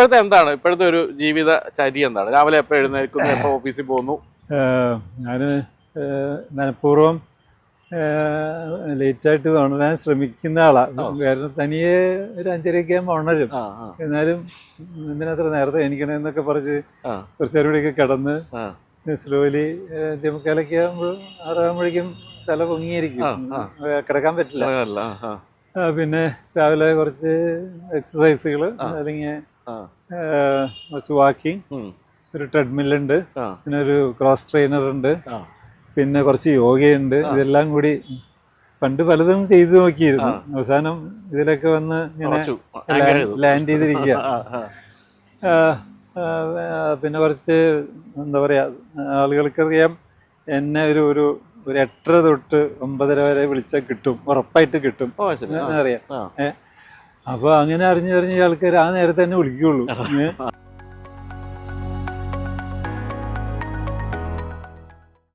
ഇപ്പോഴത്തെ എന്താണ്? ഇപ്പോഴത്തെ ഒരു ജീവിത ചര്യ എന്താണ്? രാവിലെ എപ്പോൾ എഴുന്നേൽക്കുന്നു എപ്പോൾ ഓഫീസിൽ പോകുന്നു? ഞാൻ മനഃപൂർവം ലേറ്റായിട്ട് ഉണരാൻ ശ്രമിക്കുന്ന ആളാണ് കാരണം തനിയെ ഒരു അഞ്ചരയൊക്കെ ആകുമ്പോൾ ഉണരും. എന്നാലും എന്തിനത്ര നേരത്തെ എണീക്കണമെന്നൊക്കെ പറഞ്ഞ്. കുറച്ച് നേരം കൂടെയൊക്കെ കിടന്ന്. സ്ലോലി ചെമുക്കാലൊക്കെ ആകുമ്പോൾ ആറാകുമ്പോഴേക്കും തല പൊങ്ങിയിരിക്കും. കിടക്കാൻ പറ്റില്ല. പിന്നെ രാവിലെ കുറച്ച് എക്സസൈസുകൾ. അല്ലെങ്കിൽ. കുറച്ച് വാക്കിംഗ് ഒരു ട്രെഡ്മില്ലുണ്ട് ആ. പിന്നെ ഒരു ക്രോസ് ട്രെയിനർ ഉണ്ട് പിന്നെ കുറച്ച് യോഗയുണ്ട്. ഇതെല്ലാം കൂടി പണ്ട് പലതും ചെയ്തു നോക്കിയിരുന്നു. അവസാനം ഇതിലൊക്കെ വന്ന് ഇങ്ങനെ. ലാൻഡ് ചെയ്തിരിക്കുക പിന്നെ കുറച്ച് എന്താ പറയുക ആളുകൾക്കറിയാം എന്നെ ഒരു ഒരു ഒരു എട്ടര തൊട്ട് ഒമ്പതര വരെ വിളിച്ചാൽ കിട്ടും. ഉറപ്പായിട്ട് കിട്ടും. അറിയാം. ഏഹ് അപ്പൊ അങ്ങനെ അറിഞ്ഞറിഞ്ഞ ആൾക്കാർ ആ നേരത്തെ തന്നെ വിളിക്കുള്ളൂ?